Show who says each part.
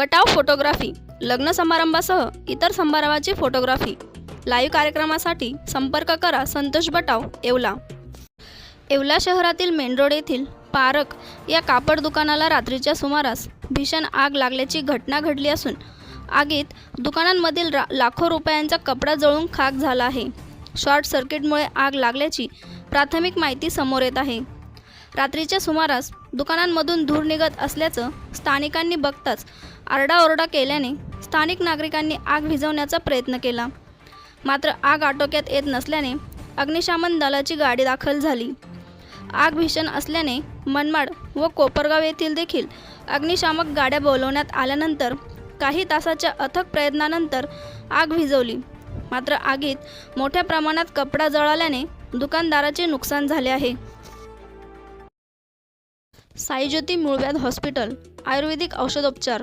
Speaker 1: बटाव photography लग्न समारंभासह इतर समारंभाची photography. Live कार्यक्रमासाठी संपर्क करा संतोष बटाव येवला. येवला शहरातील मेन रोड येथील पारक या कापड दुकानाला रात्रीच्या सुमारास भीषण आग लागल्याची घटना घडली असून आगीत दुकानांमधील रा लाखो रुपयांचा कपडा जळून खाक झाला आहे. शॉर्ट सर्किटमुळे आग लागल्याची प्राथमिक माहिती समोर येत आहे. रात्रीच्या सुमारास दुकानांमधून धूर निघत असल्याचं स्थानिकांनी बघताच आरडाओरडा केल्याने स्थानिक नागरिकांनी आग विझवण्याचा प्रयत्न केला. मात्र आग आटोक्यात येत नसल्याने अग्निशामन दलाची गाडी दाखल झाली. आग भीषण असल्याने मनमाड व कोपरगाव येथील देखील अग्निशामक गाड्या बोलवण्यात आल्यानंतर काही तासाच्या अथक प्रयत्नानंतर आग विझवली. मात्र आगीत मोठ्या प्रमाणात कपडा जळाल्याने दुकानदाराचे नुकसान झाले आहे. साईज्योती मूळव्याध हॉस्पिटल आयुर्वेदिक औषधोपचार